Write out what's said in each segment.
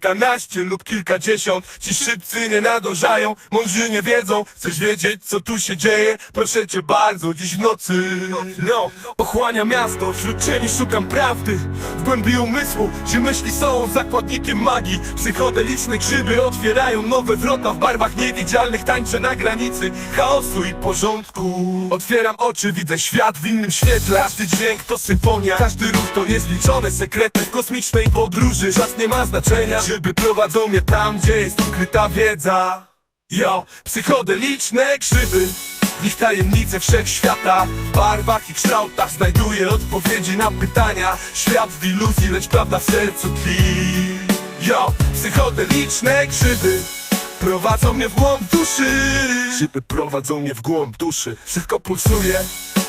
kilkanaście lub kilkadziesiąt. Ci szybcy nie nadążają, mądrzy nie wiedzą. Chcesz wiedzieć co tu się dzieje? Proszę cię bardzo, dziś w nocy. No, pochłania miasto, wśród cieni szukam prawdy. W głębi umysłu, gdzie myśli są zakładnikiem magii. Psychodeliczne grzyby otwierają nowe wrota W barwach niewidzialnych. Tańczę na granicy chaosu i porządku. Otwieram oczy, widzę świat w innym świetle. Każdy dźwięk to symfonia, każdy ruch to jest liczone Sekrety w kosmicznej podróży, czas nie ma znaczenia Grzyby prowadzą mnie tam, gdzie jest ukryta wiedza. Yo, psychodeliczne grzyby. W nich tajemnice wszechświata. W barwach i kształtach znajduję odpowiedzi na pytania. Świat w iluzji, lecz prawda w sercu tli. Yo, psychodeliczne grzyby. Prowadzą mnie w głąb duszy. Grzyby prowadzą mnie w głąb duszy. Wszystko pulsuje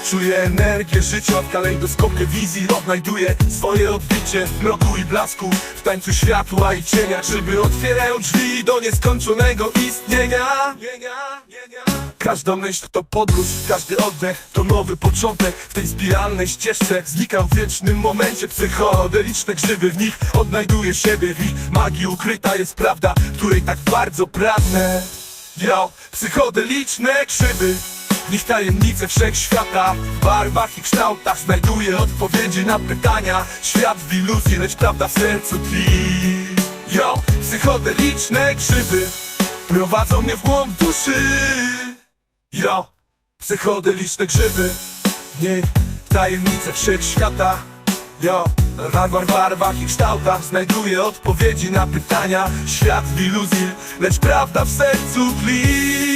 Czuję energię życia w kalejdoskopie wizji Odnajduję swoje odbicie w mroku i blasku. W tańcu światła i cienia Grzyby otwierają drzwi do nieskończonego istnienia. Każda myśl to podróż, każdy oddech to nowy początek. W tej spiralnej ścieżce znikam w wiecznym momencie Psychodeliczne grzyby. W nich odnajduję siebie W ich magii ukryta jest prawda, której tak bardzo pragnę. Yo, psychodeliczne grzyby w nich tajemnice wszechświata W barwach i kształtach znajduję odpowiedzi na pytania. Świat w iluzji, lecz prawda w sercu tli. Yo, psychodeliczne grzyby Prowadzą mnie w głąb duszy. Yo, psychodeliczne grzyby W tajemnice wszechświata. Yo, w barwach, i kształtach Znajduję odpowiedzi na pytania. Świat w iluzji, lecz prawda w sercu tli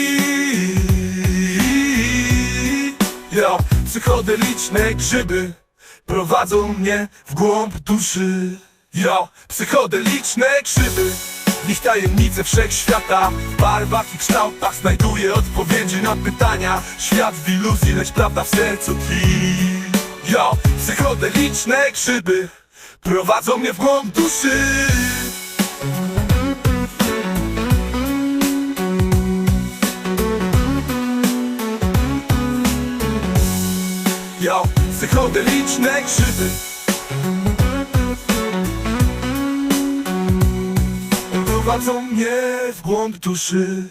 psychodeliczne grzyby Prowadzą mnie w głąb duszy. Yo, psychodeliczne grzyby. W nich tajemnice wszechświata W barwach i kształtach znajduję odpowiedzi na pytania. Świat w iluzji, lecz prawda w sercu tli. Yo, psychodeliczne grzyby Prowadzą mnie w głąb duszy Yo, psychodeliczne grzyby Prowadzą mnie w głąb duszy.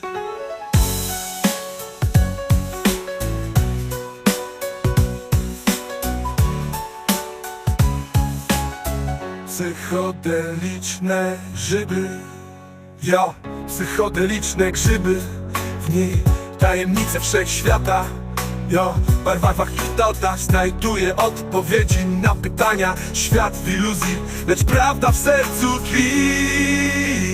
Psychodeliczne grzyby. Yo, psychodeliczne grzyby. W niej tajemnice wszechświata Yo, w barwach i kształtach znajduję odpowiedzi na pytania. Świat w iluzji, lecz prawda w sercu tli